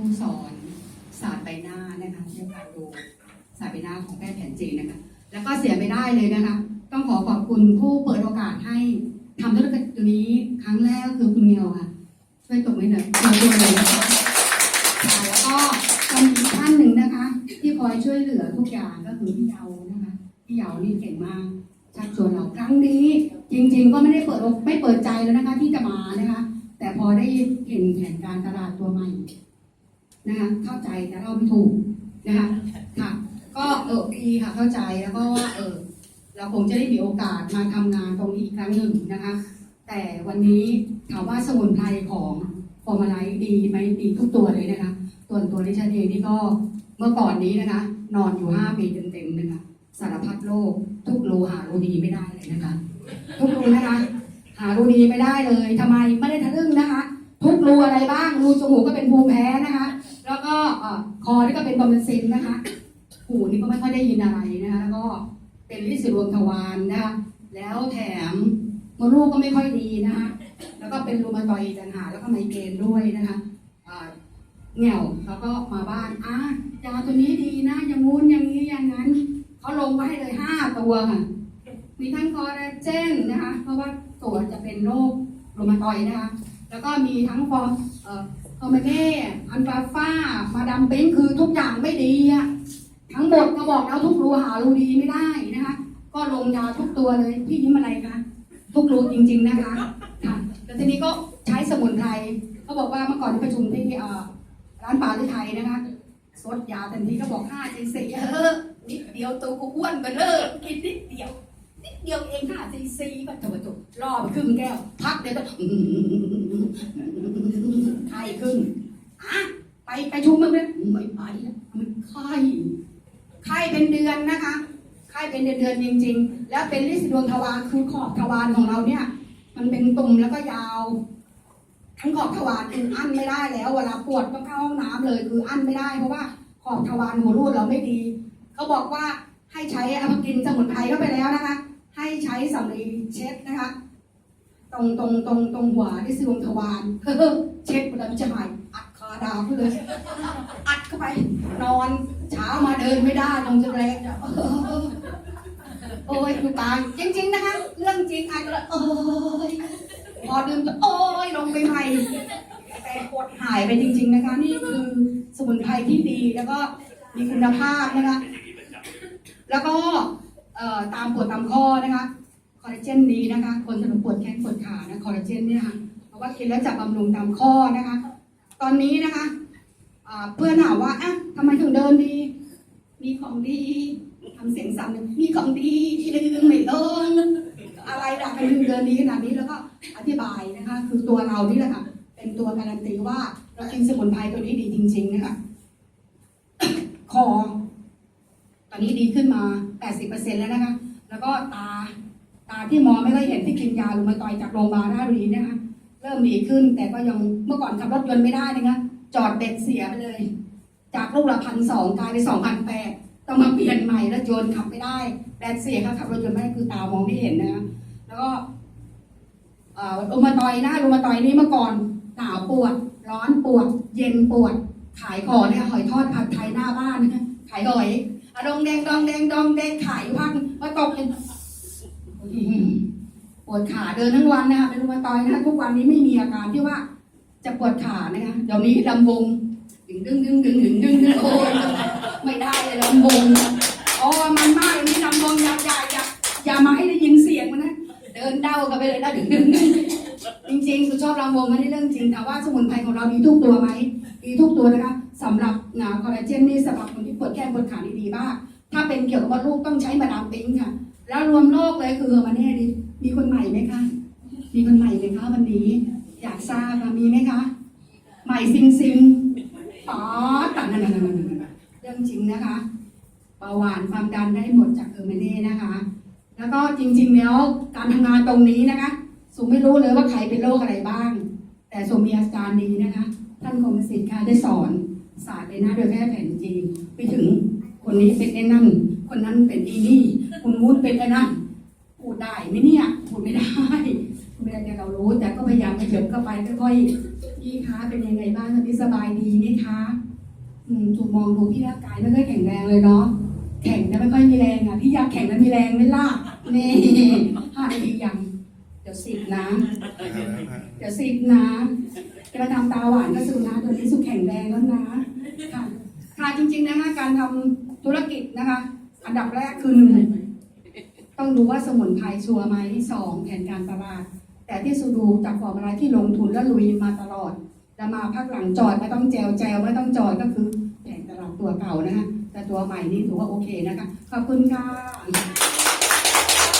ผู้สอนศาสตร์ใบหน้านะคะเรื่องการดูศาสตร์ใบหน้าของแพทย์แผนจีนนะคะ แล้วก็เสียไม่ได้เลยนะคะ ต้องขอขอบคุณผู้เปิดโอกาสให้ทำธุรกิจตัวนี้ครั้งแรกก็คือคุณเมียวค่ะ ช่วยตบมือหน่อยขอบคุณเลยนะคะแล้วก็คนอีท่านหนึ่งนะคะ ที่คอยช่วยเหลือทุกอย่างก็คือพี่เยานะคะพี่เยานี่เก่งมากชักชวนเราครั้งนี้ จริง ๆ ก็ไม่ได้เปิดอกไม่เปิดใจแล้วนะคะ ที่จะมานะคะ แต่พอได้เห็นแผนการตลาดตัวใหม่ นะคะเข้าใจแต่เราไม่ถูกนะคะค่ะก็เออดีค่ะเข้าใจแล้วก็ว่าเออเราคงจะได้มีโอกาสมาทำงานตรงนี้อีกครั้งหนึ่งนะคะ แต่วันนี้ถามว่าสมุนไพรของฟอร์มาไลท์ดีไหมดีทุกตัวเลยนะคะส่วนตัวดิฉันเองนี่ก็เมื่อก่อนนี้นะคะ นอนอยู่ห้าปีเต็มๆนะคะสารพัดโรคทุกรูหารูดีไม่ได้เลยนะคะ ทุกรูนะคะ หารูดีไม่ได้เลยทำไมไม่ได้ทะลึ่งนะคะ ทุกรูอะไรบ้างรูจมูกก็เป็นภูมิแพ้นะคะ แล้วก็คอนี่ก็เป็นบอมเบนซินนะคะ หูนี่ก็ไม่ค่อยได้ยินอะไรนะคะแล้วก็เป็นลิสีรวงทวารนะคะ แล้วแถมมดลูกก็ไม่ค่อยดีนะคะ แล้วก็เป็นรูมาตอยด์อีกต่างหาแล้วก็ไมเกรนด้วยนะคะเหงี่ยวแล้วก็มาบ้านอะยาตัวนี้ดีนะอย่างงู้นอย่างนี้อย่างนั้นเขาลงไว้ให้เลยห้าตัวค่ะมีทั้งคอลลาเจนนะคะ เพราะว่าตัวจะเป็นโรคโรมาตอยด์นะคะ แล้วก็มีทั้งฟอร์ เออคอมเมเน่ อันฟาฟ้ามาดามเป้งคือทุกอย่างไม่ดีอะทั้งหมดก็บอกแล้วทุกรูหารูดีไม่ได้นะคะ ก็ลงยาทุกตัวเลยพี่ยิ้มอะไรคะทุกรูจริง ๆนะคะค่ะแล้วทีนี้ก็ใช้สมุนไพรเขาบอกว่าเมื่อก่อนที่ประชุมที่ร้านปลาที่ไทยนะคะซดยาทันทีก็บอกห้าซีซีเออนิดเดียวตัวกูอ้วนไปเลยกินนิดเดียวนิดเดียวเองห้าซีซีก็ตัวตัวรอไปครึ่งแก้วพักเดี๋ยวก็ ข้ขึ้นอะไปไปชุมมึงเลยไม่ไปแล้วมันไข้ไข้เป็นเดือนนะคะไข้เป็นเดือนเดือนจริง ๆ แล้วเป็นลิสดวงทวารคือขอบทวารของเราเนี่ย มันเป็นตุ่มแล้วก็ยาว ทั้งขอบทวารคืออั้นไม่ได้แล้วเวลาปวดต้องเข้าห้องน้ำเลย คืออั้นไม่ได้เพราะว่าขอบทวารหัวรูดเราไม่ดีเขาบอกว่าให้ใช้อามากินสมุนไพรเข้าไปแล้วนะคะ ให้ใช้สำลีเช็ดนะคะ ตรงตรงตรงตรงหัวที่ซวงทวารเช็ดเวลาจะหายอัดคาดาวไปเลย อัดเข้าไป นอนเช้ามาเดินไม่ได้ตรงจะแรงโอ้ยคุณตาจริง ๆ นะคะ เรื่องจริงอาจจะโอ้ยพอดื่มโอ้ยลงไปใหม่แต่ปวดหายไปจริง ๆ นะคะ นี่คือสมุนไพรที่ดีแล้วก็มีคุณภาพนะคะ แล้วก็ตามปวดตามข้อนะคะ คอลลาเจนดีนะคะ คนสำหรับปวดแขนปวดขานะคอลลาเจนเนี่ยค่ะเพราะว่ากินแล้วจะบำรุงตามข้อนะคะ ตอนนี้นะคะเพื่อนถามว่าอะทำไมถึงเดินดี มีของดีทำเสียงสั่นมีของดีที่ลืมไม่ลงอะไรล่ะทำไมถึงเดินดีขนาดนี้แล้วก็อธิบายนะคะ คือตัวเรานี่แหละค่ะเป็นตัวการันตีว่าเรากินสมุนไพรตัวนี้ดีจริง ๆ นะคะคอตอนนี้ดีขึ้นมา 80%แล้วนะคะ แล้วก็ตา ตาที่มองไม่ค่อยเห็นที่กินยาลูมาตอยจากโรงพยาบาลราชบุรีนะคะเริ่มดีขึ้นแต่ก็ยังเมื่อก่อนขับรถยนต์ไม่ได้นะคะจอดเด็กเสียไปเลย จากลูกละพันสองกลายเป็นสองพันแปดต้องมาเปลี่ยนใหม่แล้วยนต์ขับไม่ได้แบตเสียค่ะขับรถยนต์ไม่ได้คือตามองไม่เห็นนะคะแล้วก็เอ่อลูมาตอยหนะลูมาตอยนี่เมื่อก่อนหนาวปวด ร้อนปวด เย็นปวด ขายของเนี่ยหอยทอดผัดไทยหน้าบ้านขายหอยอะดองแดงดองแดงดองแดงขายอยู่พักมาตกเลย ปวดขาเดินทั้งวันนะคะเป็นรูมาตอยนะคะทุกวันนี้ไม่มีอาการที่ว่าจะปวดขานะคะเดี๋ยวนี้ลำวงดึงดึงดึงดึงดึงดึงดึงโอ้ยไม่ได้เลยลำวงโอ้มันมากเลยนี่ลำวงอย่าอย่าอย่าอย่ามาให้ได้ยินเสียงมันนะเดินเด้ากันไปเลยนะดึงดึงจริงๆคือชอบลำวงไม่ได้เรื่องจริงแต่ว่าสมุนไพรของเราดีทุกตัวไหมดีทุกตัวนะคะสำหรับงาคอลลาเจนนี่สำหรับคนที่ปวดแขนปวดขานี่ดีมากถ้าเป็นเกี่ยวกับมดลูกต้องใช้มาดามปิ้งค่ะ แล้วรวมโรคเลยคือมาแน่ดิ มีคนใหม่ไหมคะ มีคนใหม่ไหมคะวันนี้ อยากทราบค่ะมีไหมคะ ใหม่ซิงซิงป๋อตัดนั่นนั่นนั่นเรื่องจริงนะคะเบาหวานความดันได้หมดจากเออร์เมเน่นะคะ แล้วก็จริง ๆ แล้วการทำงานตรงนี้นะคะ สุไม่รู้เลยว่าใครเป็นโรคอะไรบ้าง แต่สุมีอาการดีนะคะ ท่านคมสิทธิ์ค่ะได้สอนศาสตร์ในหน้าโดยแพทย์แผนจีนไปถึงคนนี้เป็นไอ้นั่นคนนั้นเป็นอีนี่คนนู้นเป็นไอ้นั่น ได้ไหมเนี่ยพูดไม่ได้พูดไม่ได้แต่เรารู้ แต่ก็พยายามขยับเข้าไปค่อยๆพี่คะเป็นยังไงบ้างคะพี่สบายดีไหมคะอืมถูกมองดูพี่ร่างกายไม่ค่อยแข็งแรงเลยเนาะแข็งนะไม่ค่อยมีแรงอะพี่อยากแข็งแล้วมีแรงไหม่ล่ะนี่ห้านาทียังเดี๋ยวสิบนะเดี๋ยวสิบนะจะทำตาหวานก็สุนะตัวนี้สุขแข็งแรงแล้วนะค่ะค่ะจริงๆนะคะการทำธุรกิจนะคะ อันดับแรกคือหนึ่ง ต้องดูว่าสมุนไพรชัวร์ไหมสองแผนการตลาด แต่ที่สุดูจากฟอร์มอะไรที่ลงทุนและลุยมาตลอดแล้วมาพักหลังจอดไม่ต้องแจวแจวไม่ต้องจอดก็คือแผนตลาดตัวเก่านะคะแต่ตัวใหม่นี่ถือว่าโอเคนะคะขอบคุณค่ะ